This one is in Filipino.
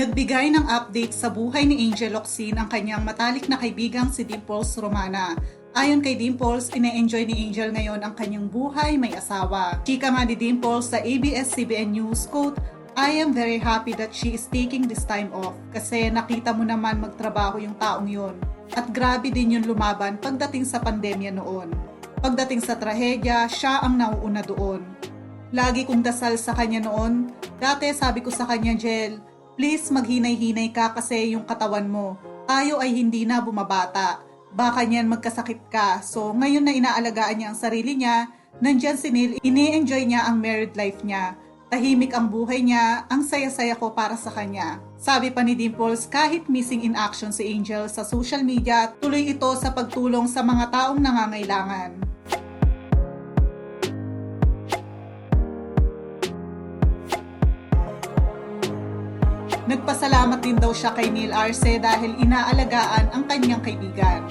Nagbigay ng update sa buhay ni Angel Locsin ang kanyang matalik na kaibigang si Dimples Romana. Ayon kay Dimples, ine-enjoy ni Angel ngayon ang kanyang buhay may asawa. Chika nga ni Dimples sa ABS-CBN News, quote, I am very happy that she is taking this time off kasi nakita mo naman magtrabaho yung taong yon. At grabe din yung lumaban pagdating sa pandemya noon. Pagdating sa trahedya, siya ang nauuna doon. Lagi kong dasal sa kanya noon. Dati sabi ko sa kanya, Jel, please maghinay-hinay ka kasi yung katawan mo. Tayo ay hindi na bumabata. Baka niyan magkasakit ka. So ngayon na inaalagaan niya ang sarili niya, nandyan si Neil, ini-enjoy niya ang married life niya. Tahimik ang buhay niya, ang saya-saya ko para sa kanya. Sabi pa ni Dimples, kahit missing in action si Angel sa social media, tuloy ito sa pagtulong sa mga taong nangangailangan. Nagpasalamat din daw siya kay Neil Arce dahil inaalagaan ang kanyang kaibigan.